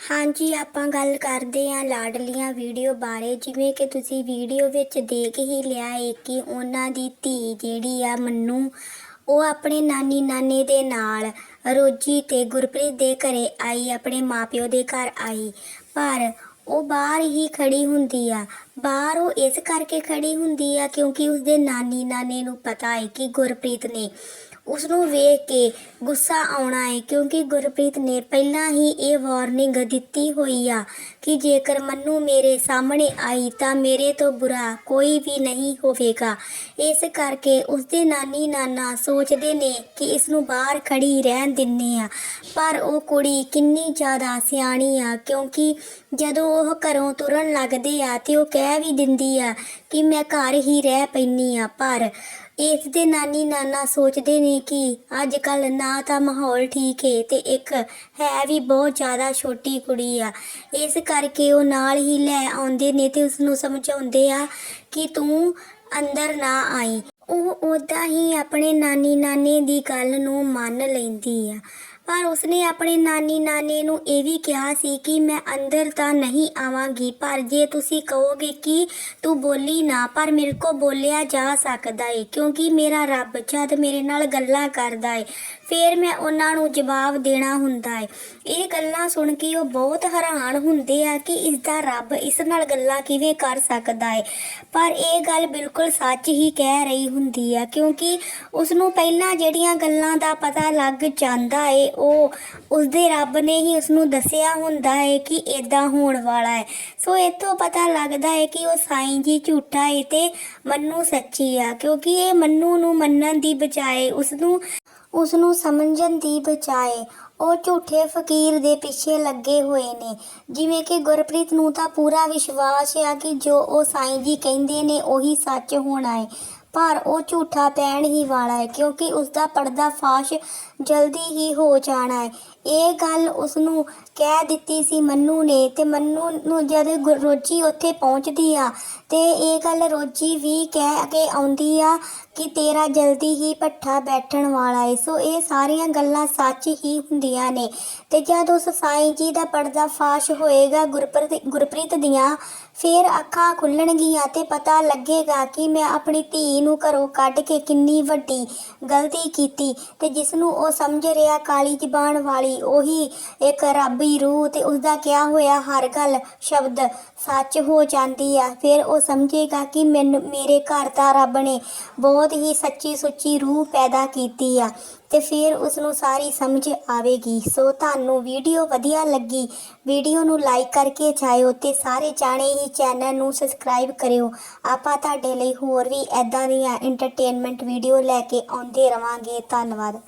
ਹਾਂਜੀ, ਆਪਾਂ ਗੱਲ ਕਰਦੇ ਹਾਂ ਲਾਡਲੀਆਂ ਵੀਡੀਓ ਬਾਰੇ। ਜਿਵੇਂ ਕਿ ਤੁਸੀਂ ਵੀਡੀਓ ਵਿੱਚ ਦੇਖ ਹੀ ਲਿਆ ਹੈ ਕਿ ਉਹਨਾਂ ਦੀ ਧੀ ਜਿਹੜੀ ਆ ਮੰਨੂ, ਉਹ ਆਪਣੇ ਨਾਨੀ ਨਾਨੇ ਦੇ ਨਾਲ ਰੋਜੀ ਤੇ ਗੁਰਪ੍ਰੀਤ ਦੇ ਘਰੇ ਆਈ, ਆਪਣੇ ਮਾਪਿਓ ਦੇ ਘਰ ਆਈ। ਪਰ ਉਹ ਬਾਹਰ ਹੀ ਖੜੀ ਹੁੰਦੀ ਆ। ਬਾਹਰ ਉਹ ਇਸ ਕਰਕੇ ਖੜੀ ਹੁੰਦੀ ਆ ਕਿਉਂਕਿ ਉਸਦੇ ਨਾਨੀ ਨਾਨੇ ਨੂੰ ਪਤਾ ਹੈ ਕਿ ਗੁਰਪ੍ਰੀਤ ਨੇ ਉਸ ਨੂੰ ਵੇਖ ਕੇ ਗੁੱਸਾ ਆਉਣਾ ਹੈ ਕਿਉਂਕਿ ਗੁਰਪ੍ਰੀਤ ਨੇ ਪਹਿਲਾਂ ਹੀ ਇਹ ਵਾਰਨਿੰਗ ਦਿੱਤੀ ਹੋਈ ਆ ਕਿ ਜੇਕਰ ਮੰਨੂ ਮੇਰੇ ਸਾਹਮਣੇ ਆਈ ਤਾਂ ਮੇਰੇ ਤੋਂ ਬੁਰਾ ਕੋਈ ਵੀ ਨਹੀਂ ਹੋਵੇਗਾ। ਇਸ ਕਰਕੇ ਉਸਦੇ ਨਾਨੀ ਨਾਨਾ ਸੋਚਦੇ ਨੇ ਕਿ ਇਸ ਨੂੰ ਬਾਹਰ ਖੜੀ ਰਹਿਣ ਦਿੰਨੇ ਆ। ਪਰ ਉਹ ਕੁੜੀ ਕਿੰਨੀ ਜ਼ਿਆਦਾ ਸਿਆਣੀ ਆ, ਕਿਉਂਕਿ ਜਦੋਂ ਉਹ ਘਰੋਂ ਤੁਰਨ ਲੱਗਦੇ ਆ ਤੇ ਉਹ ਕਹਿ ਵੀ ਦਿੰਦੀ ਆ ਕਿ ਮੈਂ ਘਰ ਹੀ ਰਹਿ ਪੈਣੀ ਆ, ਪਰ ਇਸ ਦੇ ਨਾਨੀ ਨਾਨਾ ਸੋਚਦੇ ਨੇ ਕਿ ਅੱਜ ਕੱਲ ਨਾ ਤਾਂ ਮਾਹੌਲ ਠੀਕ ਹੈ ਤੇ ਇੱਕ ਹੈ ਵੀ ਬਹੁਤ ਜ਼ਿਆਦਾ ਛੋਟੀ ਕੁੜੀ ਆ। ਇਸ ਕਰਕੇ ਉਹ ਨਾਲ ਹੀ ਲੈ ਆਉਂਦੇ ਨੇ ਤੇ ਉਸ ਨੂੰ ਸਮਝਾਉਂਦੇ ਆ ਕਿ ਤੂੰ ਅੰਦਰ ਨਾ ਆਈ। ਉਹ ਉਦਾਂ ਹੀ ਆਪਣੇ ਨਾਨੀ ਨਾਨੇ ਦੀ ਗੱਲ ਨੂੰ ਮੰਨ ਲੈਂਦੀ ਆ। ਪਰ ਉਸਨੇ ਆਪਣੇ ਨਾਨੀ ਨਾਨੇ ਨੂੰ ਇਹ ਵੀ ਕਿਹਾ ਸੀ ਕਿ ਮੈਂ ਅੰਦਰ ਤਾਂ ਨਹੀਂ ਆਵਾਂਗੀ, ਪਰ ਜੇ ਤੁਸੀਂ ਕਹੋਗੇ ਕਿ ਤੂੰ ਬੋਲੀ ਨਾ, ਪਰ ਮੇਰੇ ਕੋ ਬੋਲਿਆ ਜਾ ਸਕਦਾ ਏ, ਕਿਉਂਕਿ ਮੇਰਾ ਰੱਬ ਜਦ ਮੇਰੇ ਨਾਲ ਗੱਲਾਂ ਕਰਦਾ ਏ, ਫਿਰ ਮੈਂ ਉਹਨਾਂ ਨੂੰ ਜਵਾਬ ਦੇਣਾ ਹੁੰਦਾ ਏ। ਇਹ ਗੱਲਾਂ ਸੁਣ ਕੇ ਉਹ ਬਹੁਤ ਹੈਰਾਨ ਹੁੰਦੇ ਆ ਕਿ ਇਸ ਦਾ ਰੱਬ ਇਸ ਨਾਲ ਗੱਲਾਂ ਕਿਵੇਂ ਕਰ ਸਕਦਾ ਏ। ਪਰ ਇਹ ਗੱਲ ਬਿਲਕੁਲ ਸੱਚ ਹੀ ਕਹਿ ਰਹੀ ਹੁੰਦੀ ਆ, ਕਿਉਂਕਿ ਉਸ ਨੂੰ ਪਹਿਲਾਂ ਜਿਹੜੀਆਂ ਗੱਲਾਂ ਦਾ ਪਤਾ ਲੱਗ ਜਾਂਦਾ ਏ ਉਹ ਉਸਦੇ ਰੱਬ ਨੇ ਹੀ ਉਸ ਨੂੰ ਦੱਸਿਆ ਹੁੰਦਾ ਹੈ ਕਿ ਇਦਾਂ ਹੋਣ ਵਾਲਾ ਹੈ। ਸੋ ਇਤੋਂ ਪਤਾ ਲੱਗਦਾ ਹੈ ਕਿ ਉਹ ਸਾਈਂ ਜੀ ਝੂਠਾ ਏ ਤੇ ਮੰਨੂ ਸੱਚੀ ਆ, ਕਿਉਂਕਿ ਇਹ ਮੰਨੂ ਨੂੰ ਮੰਨਣ ਦੀ ਬਜਾਏ ਉਸ ਨੂੰ ਉਸ ਨੂੰ ਸਮਝਣ ਦੀ ਬਜਾਏ ਉਹ ਝੂਠੇ ਫਕੀਰ ਦੇ ਪਿੱਛੇ ਲੱਗੇ ਹੋਏ ਨੇ। ਜਿਵੇਂ ਕਿ ਗੁਰਪ੍ਰੀਤ ਨੂੰ ਤਾਂ ਪੂਰਾ ਵਿਸ਼ਵਾਸ ਹੈ ਕਿ ਜੋ ਉਹ ਸਾਈਂ ਜੀ ਕਹਿੰਦੇ ਨੇ ਉਹੀ ਸੱਚ ਹੋਣਾ ਹੈ। ਪਰ ਉਹ ਝੂਠਾ ਪੈਣ ਹੀ ਵਾਲਾ ਹੈ ਕਿਉਂਕਿ ਉਸ ਦਾ ਪਰਦਾ ਫਾਸ਼ ਜਲਦੀ ਹੀ ਹੋ ਜਾਣਾ ਹੈ। ਇਹ ਗੱਲ ਉਸ ਨੂੰ ਕਹਿ ਦਿੱਤੀ ਸੀ ਮੰਨੂ ਨੇ ਤੇ ਮੰਨੂ ਨੂੰ ਜਦ ਗੁ- ਰੋਜੀ ਉੱਥੇ ਪਹੁੰਚਦੀ ਆ ਤੇ ਇਹ ਗੱਲ ਰੋਜੀ ਵੀ ਕਹਿ ਕੇ ਆਉਂਦੀ ਆ ਕਿ ਤੇਰਾ ਜਲਦੀ ਹੀ ਪੱਠਾ ਬੈਠਣ ਵਾਲਾ ਏ। ਸੋ ਇਹ ਸਾਰੀਆਂ ਗੱਲਾਂ ਸੱਚ ਹੀ ਹੁੰਦੀਆਂ ਨੇ ਤੇ ਜਦ ਉਸ ਸਾਈਂ ਜੀ ਦਾ ਪਰਦਾ ਫਾਸ਼ ਹੋਏਗਾ ਗੁਰਪ੍ਰੀਤ ਗੁਰਪ੍ਰੀਤ ਦੀਆਂ, ਫੇਰ ਅੱਖਾਂ ਖੁੱਲਣਗੀਆਂ ਤੇ ਪਤਾ ਲੱਗੇਗਾ ਕਿ ਮੈਂ ਆਪਣੀ ਧੀ ਨੂੰ ਘਰੋਂ ਕੱਢ ਕੇ ਕਿੰਨੀ ਵੱਡੀ ਗਲਤੀ ਕੀਤੀ ਤੇ ਜਿਸ ਨੂੰ ਉਹ ਸਮਝ ਰਿਹਾ ਕਾਲੀ ਜ਼ਬਾਨ ਵਾਲੀ, ਉਹੀ ਇੱਕ ਰੱਬੀ ਰੂਹ ਤੇ ਉਸ ਦਾ ਕਿਹਾ ਹੋਇਆ ਹਰ ਗੱਲ ਸ਼ਬਦ ਸੱਚ ਹੋ ਜਾਂਦੀ ਆ। ਫਿਰ ਉਹ ਸਮਝੇਗਾ ਕਿ ਮੈਨੂੰ, ਮੇਰੇ ਘਰ ਤਾਂ ਰੱਬ ਨੇ ਬਹੁਤ ਹੀ ਸੱਚੀ ਸੁੱਚੀ ਰੂਹ ਪੈਦਾ ਕੀਤੀ ਆ। ਤੇ ਫਿਰ ਉਸ ਨੂੰ ਸਾਰੀ ਸਮਝ ਆਵੇਗੀ। ਸੋ ਤੁਹਾਨੂੰ ਵੀਡੀਓ ਵਧੀਆ ਲੱਗੀ, ਵੀਡੀਓ ਨੂੰ ਲਾਈਕ ਕਰਕੇ ਜਾਇਓ ਤੇ ਸਾਰੇ ਜਾਣੇ ਹੀ ਚੈਨਲ ਨੂੰ ਸਬਸਕ੍ਰਾਈਬ ਕਰਿਓ। ਆਪਾਂ ਤੁਹਾਡੇ ਲਈ ਹੋਰ ਵੀ ਐਦਾਂ ਦੀਆਂ ਐਂਟਰਟੇਨਮੈਂਟ ਵੀਡੀਓ ਲੈ ਕੇ ਆਉਂਦੇ ਰਵਾਂਗੇ। ਧੰਨਵਾਦ।